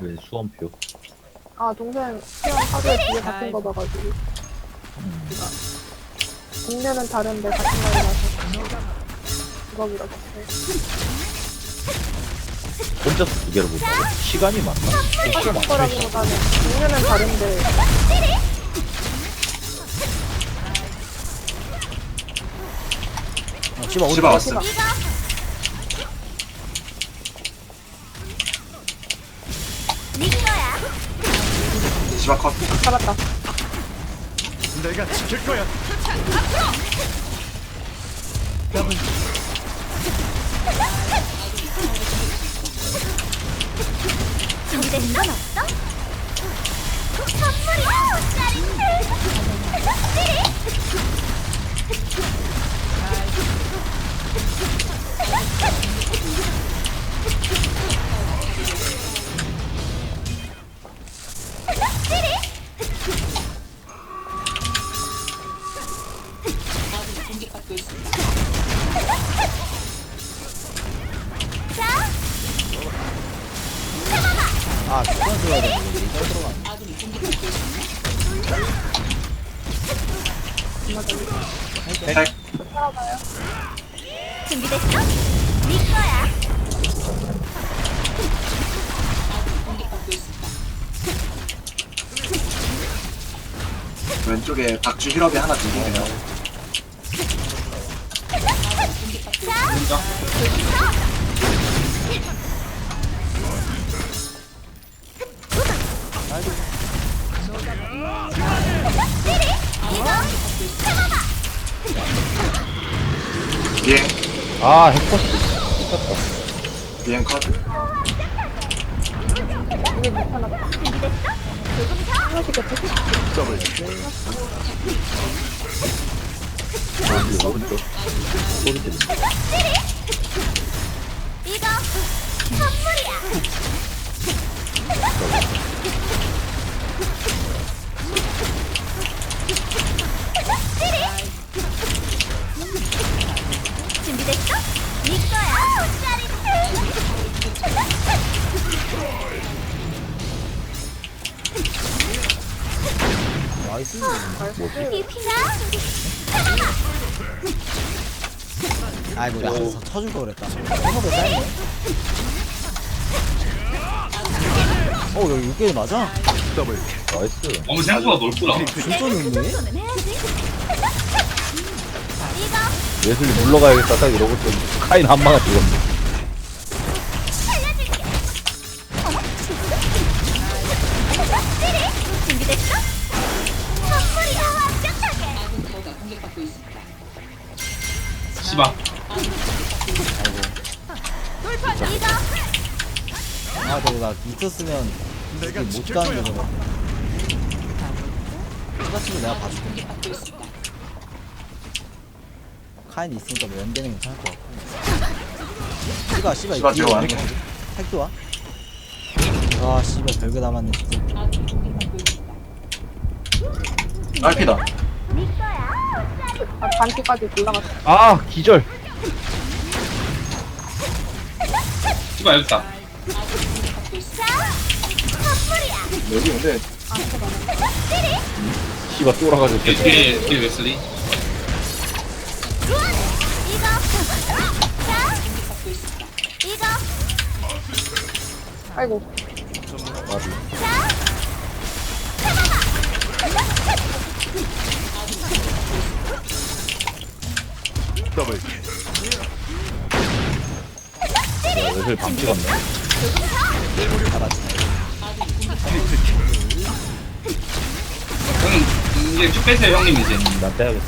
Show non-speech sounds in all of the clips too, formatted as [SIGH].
왜 수험표? 아 동생 시험 하루에 뒤에 같은 거 봐가지고. 동네는 다른데 같은 날이라서 직업이라고 했어요. 혼자서 두 개를 못하고 시간이 많나? 시간 거라기보다는 동네는 다른데. 어, 씨발 우리 씨발. 왔어. 시간 시바 컷. 잡았다 내가 지킬 거야. 준비된 건 없어? 선물이야! 짜릿해! 헬. 준비됐어? 네 거야! 왼쪽에 박주 힐업이 하나 들리네요. 비행, 아 해커스. 미쳤다 비행 들린다 이거 선물이야! 쳐줄 거 그랬다. 어 여기 6개월 맞아? 나이스 어머 생각보다 넓구나. 진짜 넓네. 예술이 물러가야겠다 딱 이러고 또 카인 한 방에 죽었네 이거 아 근데 나 있었으면 이게 못 가는 거잖아. 똑같으면 내가 봐줄게. 카인이 있으니까 뭐 연대는 괜찮을 것 같고. 씨발 씨발 씨발 뒤에 들어와. 택도 와. 아 씨발 별거 남았네 진짜. 거야. 아, 반기까지 올라갔어 아 기절 씨발 여기 있다. 자, 선물이야. 여기 근데 씨발 쫄아가지고 뒤에 뒤에 뒤에 웨슬리. 이거 자, 이거 아 예술 방 찍었네 형님 이제 쭉 빼세요 형님 이제. 난 빼야겠다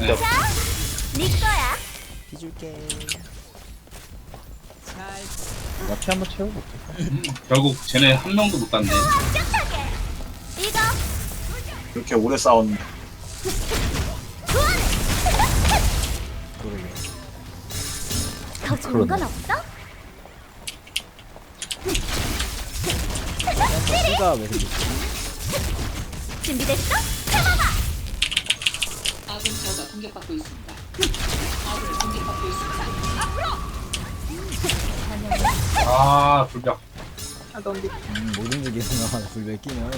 네. 네 거야. 해줄게. 나피 한번 채워볼게 음, 결국 쟤네 한 명도 못 갔네. 이거 그렇게 오래 싸웠는데. 더 좋은 건 없어? 씨가 왜 이렇게 준비됐어? 아군 타워가 공격받고 있습니다. 아군이 공격받고 있습니다. 아 불벽. 하던데. 음, 못 움직이는 거 불몇 끼면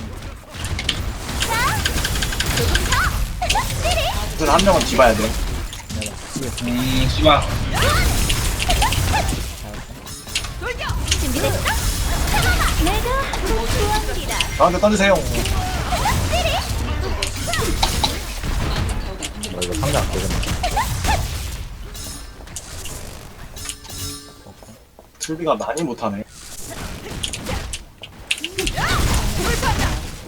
그래서 한 명은 뒤봐야 돼. 내가 치겠어. 음 씨발 준비됐어? 내가. 가운데 던지세요. 나 이거 상대 안 되겠네. 틀비가 많이 못하네.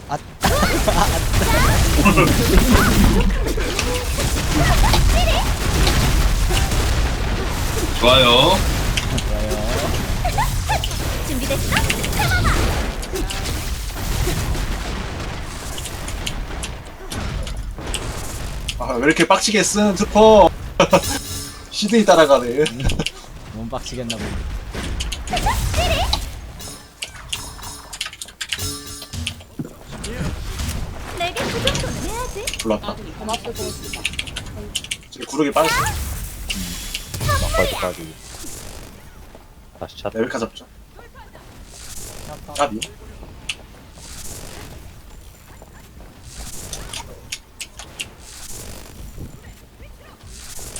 [LAUGHS] 좋아요 준비됐어? 아, 왜 이렇게 빡치게 쓰는 트퍼? [LAUGHS] 시드니 따라가네. 몸 빡치겠나 보네. 내게 그 정도는 해야지. 불났다. 공격받고 있습니다. 지금 구르기 빠졌어. 막바지까지. 다시 차. 레벨카 잡죠. 까비.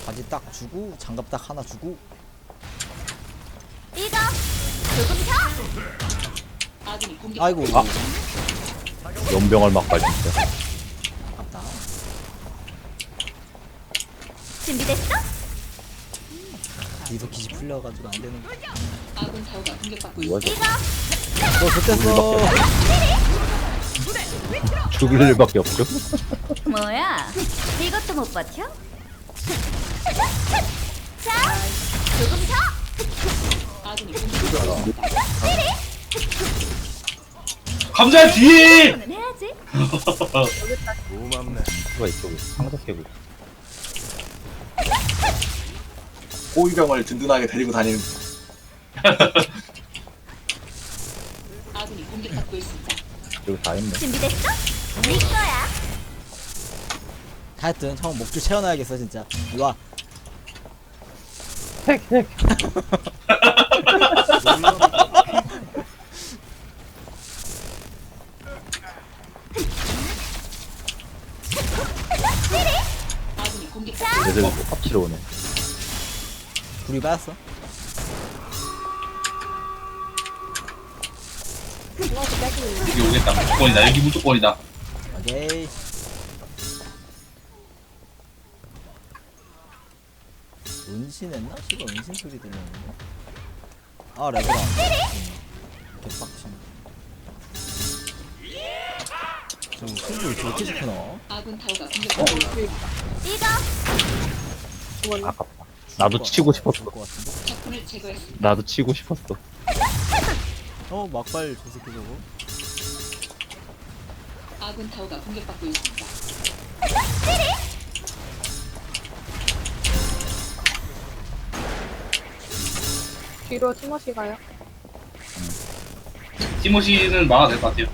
바지 딱 주고 장갑 딱 하나 주고 이거 조금 더. 아군이 공격. 아이고 아. 연병을 막바지 진짜. 아깝다. 준비됐어? 뒤도 기지 풀려가지고 안 되는 거. 아군 타워가 공격받고 뭐야 있습니다. 저어 좋댔어. 죽일 일밖에 없죠. 뭐야? 이것도 못 버텨? 자, 조금 더. 아군이 공격받고 있습니다. 감자 뒤에 해야지. 누가 상자 캐고. 호위병을 든든하게 데리고 다니는. 아군이 공격받고 있습니다. 여기 다 있네. 준비됐어? 네 거야. 하여튼 형 목줄 채워놔야겠어 진짜. 이리 와. 아군이 공격받고 얘들 합치러 오네. 불이 빠졌어. 여기 오겠다 무조건이다 여기 무조건이다 오케이. 은신했나? 씨가 은신 소리 들리는데. 아 레브라. 개빡치네. 저 승부? 아군 타워가 공격받고 있습니다. 이거 아깝다. 나도 치고 싶었어. 적군을 제거했습니다. 나도 치고 싶었어. 어 막발 저 새끼 저거. 아군 타워가 공격받고 있습니다. 뒤로 티모시 가요. 티모시는 막아도 될 것 같아요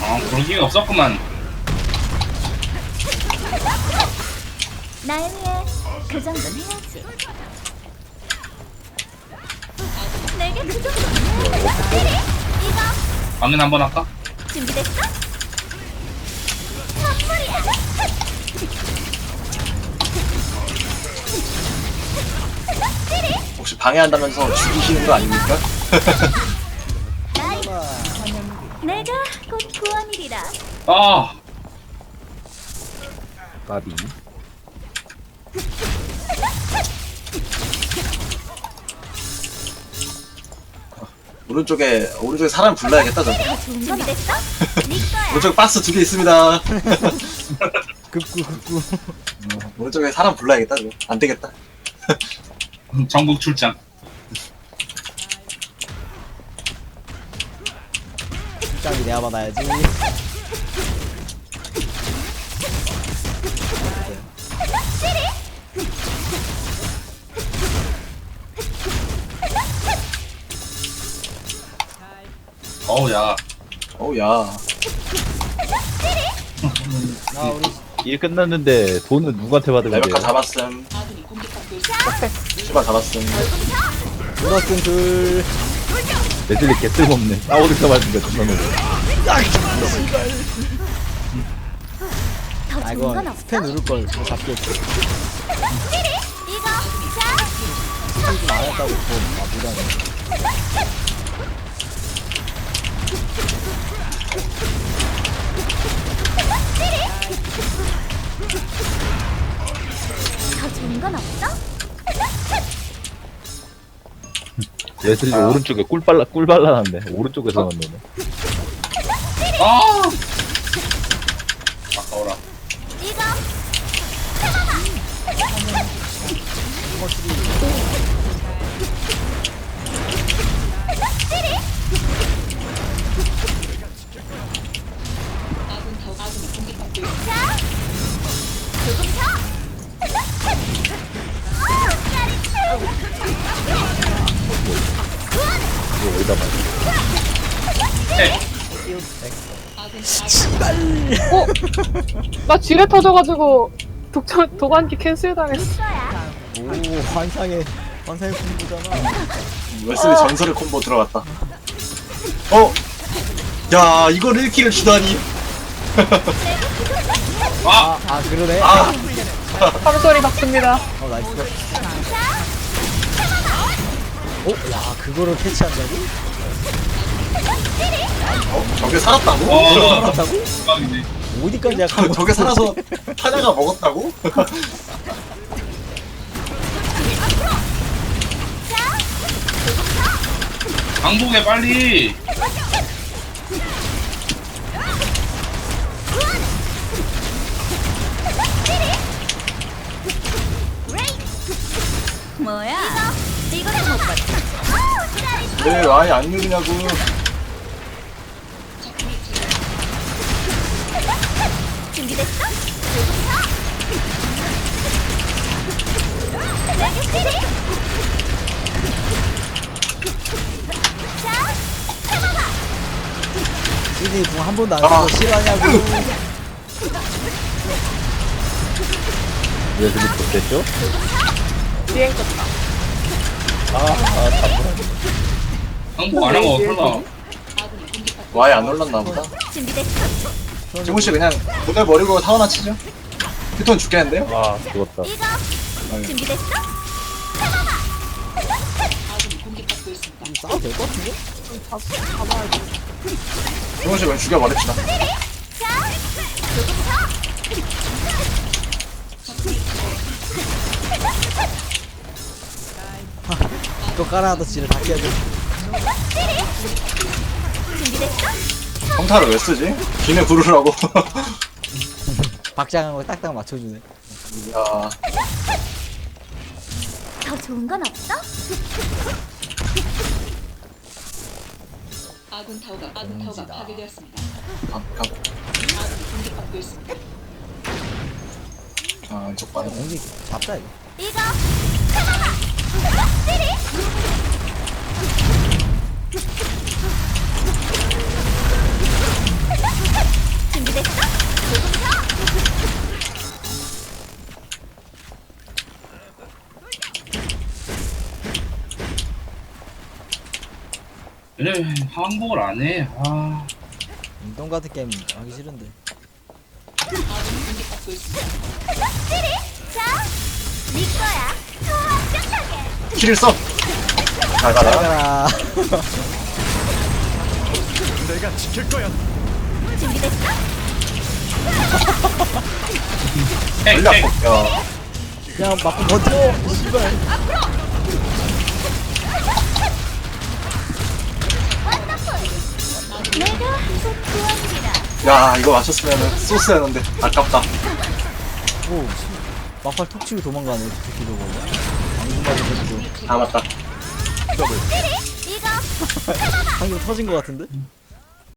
아 그런 기회 없었구만 날 위해 그 정도는 해야지. 내게 그 정도는 해야지. 이거 방면 한번 할까? 준비됐어? 선물이야. 혹시 방해한다면서 죽이시는 거 아닙니까? 나이 내가 곧 구원이리라. 아 까비. 오른쪽에 오른쪽에 사람 불러야겠다 저거. 준비됐어? 네 [LAUGHS] 거야. 오른쪽에 바스 두 개 있습니다. [LAUGHS] 급구 급구. 오른쪽에 사람 불러야겠다 저거. 안 되겠다. [LAUGHS] 전국 출장 출장이 내가 받아야지. 어우 야 어우 야. 아 우리 일 끝났는데 돈은 누구한테 받으면 레베카 돼요? 잡았음. 시바 잡았음. 플러스 둘. 레슬리 개 쓸모없네. 싸우니까 맞은 거 존나 노래. 더아 좋은 건 이거 없어? 스페 누를 걸 잡겠지. 이거 자 좀안 했다고 뭐 아, 무단해. 더 좋은 건 없어? 레슬리 아. 오른쪽에 꿀 발라 꿀 발라놨네. 오른쪽에서만 노네. 아! 아까워라. 이거 아군 아군 나 지뢰 터져가지고 독점 도관기 캔슬 당했어. 오 환상의 환상의 공부잖아. 웨슬리 전설의 콤보 들어갔다. 어? 야, 이걸 1킬을 주다니. 아, 아 그러네. 아, 함소리 받습니다. 어 나이스. 어? 야 그거를 캐치한다고? 어? 저게 살았다고? 어, 살았다고? 대박이네. 어디까지 저, 저게 살아서 타냐가 먹었다고? 강복해, 빨리! 뭐야 이거 못 봤어. 왜 와이 안 누르냐고. CD 궁한 번도 안 아. 쓰고 싫어하냐고. 레슬리 됐죠? 비행 떴다. 아, 아, 다 강복 안 하고, 설마. 와이 안 올랐나 보다. 준비됐어? 지문 씨 그냥 모델 버리고 사우나 치죠. 휴톤 죽겠는데요? 아, 죽었다. 준비됐어? 있습니다. 싸워도 될 것 같은데? 지문 씨 그냥 죽여버립시다. 또 깔아놔도 지를 다. 준비됐어? 평타를 왜 쓰지? 기내 구르라고. [LAUGHS] 박장한 거 딱딱 맞춰주네. 야, 더 좋은 건 없어? 아군 타워가 아군 타워가 공지다. 파괴되었습니다. 아군이 공격받고 있습니다. 아, 이쪽 봐. 공지 잡자 이거. 이거 해봐봐 시리 [LAUGHS] 준비됐어? 조금 더 왜 항복을 안 해? 아. 운동 같은 게임 하기 싫은데. 자, 네 거야. 더 완벽하게. 킬을 써! 잘잘 가라. 가라. 준비됐어? 핵. 핵. 야, 그냥 맞고 버텨. 씨발. 야, 이거 맞췄으면 소스였는데. 아깝다. 오. 막팔 톡 치고 도망가네. 새끼 저거. 방금 맞은 새끼도. 다 맞다. 이거 방금 터진 거 같은데?